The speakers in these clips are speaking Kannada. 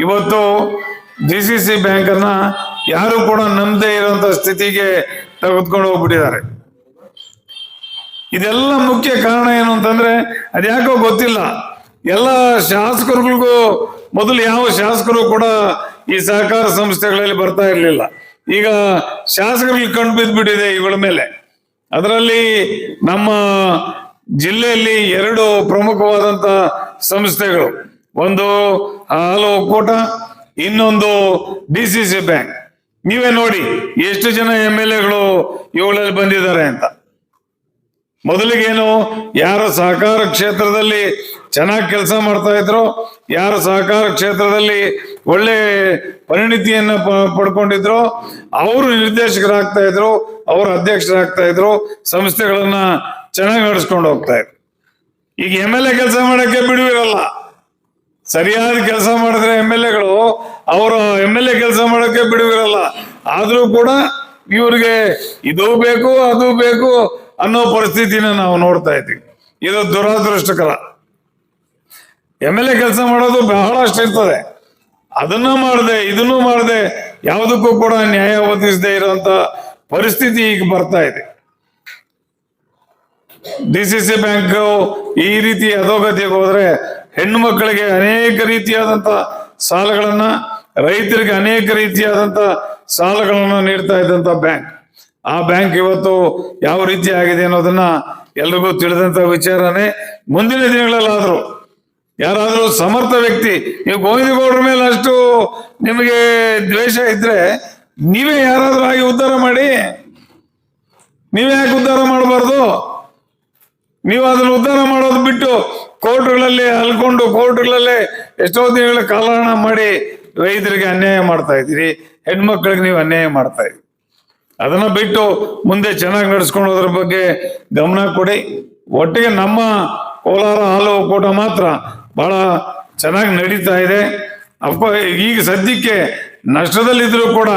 ಇವತ್ತು ಡಿ ಸಿ ಸಿ ಬ್ಯಾಂಕನ್ನ ಯಾರು ಕೂಡ ನಂಬದೇ ಇರುವಂತ ಸ್ಥಿತಿಗೆ ತೆಗೆದುಕೊಂಡು ಹೋಗ್ಬಿಟ್ಟಿದ್ದಾರೆ. ಇದೆಲ್ಲ ಮುಖ್ಯ ಕಾರಣ ಏನು ಅಂತಂದ್ರೆ ಅದ್ಯಾಕೋ ಗೊತ್ತಿಲ್ಲ. ಎಲ್ಲ ಶಾಸಕರುಗಳಿಗೂ ಮೊದಲು ಯಾವ ಶಾಸಕರು ಕೂಡ ಈ ಸಹಕಾರ ಸಂಸ್ಥೆಗಳಲ್ಲಿ ಬರ್ತಾ ಇರಲಿಲ್ಲ. ಈಗ ಶಾಸಕರಿಗೆ ಕಂಡು ಬಿದ್ದ್ಬಿಟ್ಟಿದೆ ಇವುಗಳ ಮೇಲೆ. ಅದರಲ್ಲಿ ನಮ್ಮ ಜಿಲ್ಲೆಯಲ್ಲಿ ಎರಡು ಪ್ರಮುಖವಾದಂತ ಸಂಸ್ಥೆಗಳು. ಒಂದು ಹಾಲು ಒಕ್ಕೂಟ ಇನ್ನೊಂದು ಡಿ ಸಿ ಸಿ ಬ್ಯಾಂಕ್. ನೀವೇ ನೋಡಿ, ಎಷ್ಟು ಜನ ಎಂ ಎಲ್ ಎಗಳು ಇವುಗಳಲ್ಲಿ ಬಂದಿದ್ದಾರೆ ಅಂತ. ಮೊದಲಿಗೇನು, ಯಾರ ಸಹಕಾರ ಕ್ಷೇತ್ರದಲ್ಲಿ ಚೆನ್ನಾಗಿ ಕೆಲಸ ಮಾಡ್ತಾ ಇದ್ರು, ಯಾರ ಸಹಕಾರ ಕ್ಷೇತ್ರದಲ್ಲಿ ಒಳ್ಳೆ ಪರಿಣಿತಿಯನ್ನ ಪಡ್ಕೊಂಡಿದ್ರು, ಅವರು ನಿರ್ದೇಶಕರಾಗ್ತಾ ಇದ್ರು, ಅವರು ಅಧ್ಯಕ್ಷರಾಗ್ತಾ ಇದ್ರು, ಸಂಸ್ಥೆಗಳನ್ನ ಚೆನ್ನಾಗಿ ನಡೆಸ್ಕೊಂಡು ಹೋಗ್ತಾ ಇದ್ರು. ಈಗ ಎಂ ಎಲ್ ಎ ಕೆಲಸ ಮಾಡಕ್ಕೆ ಬಿಡುವಿರಲ್ಲ. ಸರಿಯಾದ ಕೆಲಸ ಮಾಡಿದ್ರೆ ಎಂ ಎಲ್ ಎಗಳು, ಅವರು ಎಂ ಎಲ್ ಎ ಕೆಲಸ ಮಾಡೋಕ್ಕೆ ಬಿಡುವಿರಲ್ಲ. ಆದ್ರೂ ಕೂಡ ಇವ್ರಿಗೆ ಇದು ಬೇಕು, ಅದು ಬೇಕು ಅನ್ನೋ ಪರಿಸ್ಥಿತಿನ ನಾವು ನೋಡ್ತಾ ಇದ್ದೀವಿ. ಇದು ದುರದೃಷ್ಟಕರ. ಎಂ ಎಲ್ ಎ ಕೆಲಸ ಮಾಡೋದು ಬಹಳಷ್ಟು ಇರ್ತದೆ. ಅದನ್ನ ಮಾಡದೆ, ಇದನ್ನು ಮಾಡದೆ ಯಾವುದಕ್ಕೂ ಕೂಡ ನ್ಯಾಯ ಒದಗಿಸದೆ ಇರುವಂತ ಪರಿಸ್ಥಿತಿ ಈಗ ಬರ್ತಾ ಇದೆ. ಡಿ ಸಿ ಸಿ ಬ್ಯಾಂಕ್ ಈ ರೀತಿ ಅಧೋಗತಿಗೆ ಹೋದ್ರೆ ಹೆಣ್ಣು ಮಕ್ಕಳಿಗೆ ಅನೇಕ ರೀತಿಯಾದಂತ ಸಾಲಗಳನ್ನ, ರೈತರಿಗೆ ಅನೇಕ ರೀತಿಯಾದಂತ ಸಾಲಗಳನ್ನು ನೀಡ್ತಾ ಇದ್ದಂತ ಬ್ಯಾಂಕ್. ಆ ಬ್ಯಾಂಕ್ ಇವತ್ತು ಯಾವ ರೀತಿ ಆಗಿದೆ ಅನ್ನೋದನ್ನ ಎಲ್ರಿಗೂ ತಿಳಿದಂತ ವಿಚಾರನೇ ಮುಂದಿನ ದಿನಗಳಲ್ಲಾದ್ರು, ಯಾರಾದ್ರೂ ಸಮರ್ಥ ವ್ಯಕ್ತಿ, ನೀವು ಗೋವಿಂದಗೌಡರ ಮೇಲೆ ಅಷ್ಟು ನಿಮಗೆ ದ್ವೇಷ ಇದ್ರೆ ನೀವೇ ಯಾರಾದ್ರೂ ಆಗಿ ಉದ್ಧಾರ ಮಾಡಿ. ನೀವೇ ಯಾಕೆ ಉದ್ಧಾರ ಮಾಡಬಾರ್ದು? ನೀವು ಅದನ್ನ ಉದ್ಧಾರ ಮಾಡೋದು ಬಿಟ್ಟು ಕೋರ್ಟ್ಗಳಲ್ಲಿ ಅಲ್ಕೊಂಡು ಕೋರ್ಟ್ಗಳಲ್ಲೇ ಎಷ್ಟೋ ದಿನಗಳ ಕಾಲಹರಣ ಮಾಡಿ ರೈತರಿಗೆ ಅನ್ಯಾಯ ಮಾಡ್ತಾ ಇದ್ದೀರಿ, ಹೆಣ್ಮಕ್ಳಿಗೆ ನೀವು ಅನ್ಯಾಯ ಮಾಡ್ತಾ ಇದ್ದೀರಿ. ಅದನ್ನ ಬಿಟ್ಟು ಮುಂದೆ ಚೆನ್ನಾಗಿ ನಡೆಸ್ಕೊಂಡು ಹೋದ್ರ ಬಗ್ಗೆ ಗಮನ ಕೊಡಿ. ಒಟ್ಟಿಗೆ ನಮ್ಮ ಕೋಲಾರ ಹಾಲು ಒಕ್ಕೂಟ ಮಾತ್ರ ಬಹಳ ಚೆನ್ನಾಗಿ ನಡೀತಾ ಇದೆ. ಅಪ್ಪ, ಈಗ ಸದ್ಯಕ್ಕೆ ನಷ್ಟದಲ್ಲಿದ್ದರೂ ಕೂಡ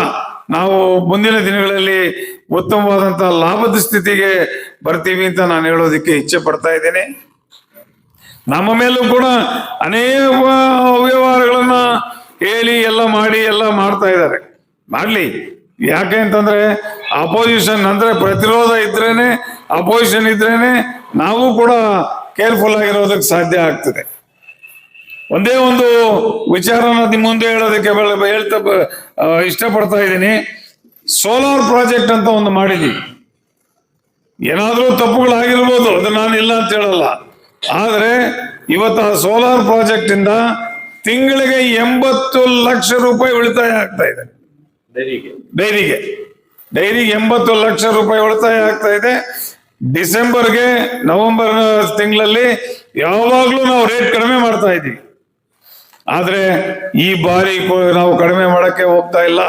ನಾವು ಮುಂದಿನ ದಿನಗಳಲ್ಲಿ ಉತ್ತಮವಾದಂತಹ ಲಾಭದ ಸ್ಥಿತಿಗೆ ಬರ್ತೀವಿ ಅಂತ ನಾನು ಹೇಳೋದಕ್ಕೆ ಇಚ್ಛೆ ಪಡ್ತಾ ಇದ್ದೇನೆ. ನಮ್ಮ ಮೇಲೂ ಕೂಡ ಅನೇಕ ಅವ್ಯವಹಾರಗಳನ್ನ ಹೇಳಿ ಎಲ್ಲ ಮಾಡಿ ಎಲ್ಲ ಮಾಡ್ತಾ ಇದ್ದಾರೆ. ಮಾಡ್ಲಿ ಯಾಕೆ ಅಂತಂದ್ರೆ ಅಪೋಸಿಷನ್ ಅಂದ್ರೆ ಪ್ರತಿರೋಧ ಇದ್ರೇನೆ ಅಪೋಸಿಷನ್ ಇದ್ರೇನೆ ನಾವು ಕೂಡ ಕೇರ್ಫುಲ್ ಆಗಿರೋದಕ್ಕೆ ಸಾಧ್ಯ ಆಗ್ತದೆ. ಒಂದೇ ಒಂದು ವಿಚಾರನ ನಿಮ್ಮ ಮುಂದೆ ಹೇಳೋದಕ್ಕೆ ಹೇಳ್ತಾ ಇಷ್ಟಪಡ್ತಾ ಇದ್ದೀನಿ. ಸೋಲಾರ್ ಪ್ರಾಜೆಕ್ಟ್ ಅಂತ ಒಂದು ಮಾಡಿದೀವಿ. ಏನಾದರೂ ತಪ್ಪುಗಳಾಗಿರ್ಬೋದು, ಅದು ನಾನು ಇಲ್ಲ ಅಂತ ಹೇಳಲ್ಲ. ಆದರೆ ಇವತ್ತು ಆ ಸೋಲಾರ್ ಪ್ರಾಜೆಕ್ಟ್ ಇಂದ ತಿಂಗಳಿಗೆ ಎಂಬತ್ತು ಲಕ್ಷ ರೂಪಾಯಿ ಉಳಿತಾಯ ಆಗ್ತಾ ಇದೆ. ಡೈರಿಗೆ. ಡೈರಿಗೆ. ಎಂಬತ್ತು ಲಕ್ಷ ರೂಪಾಯಿ ಉಳಿತಾಯ ಆಗ್ತಾ ಇದೆ. ಡಿಸೆಂಬರ್ಗೆ ನವೆಂಬರ್ ತಿಂಗಳಲ್ಲಿ ಯಾವಾಗಲೂ ನಾವು ರೇಟ್ ಕಡಿಮೆ ಮಾಡ್ತಾ ಇದ್ದೀವಿ. ಆದ್ರೆ ಈ ಬಾರಿ ನಾವು ಕಡಿಮೆ ಮಾಡಕ್ಕೆ ಹೋಗ್ತಾ ಇಲ್ಲ.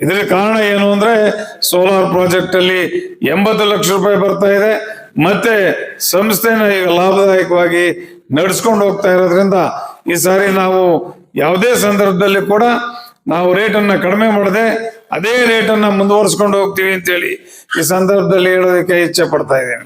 ಇದರ ಕಾರಣ ಏನು ಅಂದ್ರೆ ಸೋಲಾರ್ ಪ್ರಾಜೆಕ್ಟ್ ಅಲ್ಲಿ ಎಂಬತ್ತು ಲಕ್ಷ ರೂಪಾಯಿ ಬರ್ತಾ ಇದೆ. ಮತ್ತೆ ಸಂಸ್ಥೆನ ಈಗ ಲಾಭದಾಯಕವಾಗಿ ನಡೆಸ್ಕೊಂಡು ಹೋಗ್ತಾ ಇರೋದ್ರಿಂದ ಈ ಸಾರಿ ನಾವು ಯಾವುದೇ ಸಂದರ್ಭದಲ್ಲಿ ಕೂಡ ನಾವು ರೇಟನ್ನ ಕಡಿಮೆ ಮಾಡದೆ ಅದೇ ರೇಟನ್ನ ಮುಂದುವರಿಸ್ಕೊಂಡು ಹೋಗ್ತೀವಿ ಅಂತೇಳಿ ಈ ಸಂದರ್ಭದಲ್ಲಿ ಹೇಳೋದಕ್ಕೆ ಇಚ್ಛೆ ಪಡ್ತಾ ಇದ್ದೇನೆ.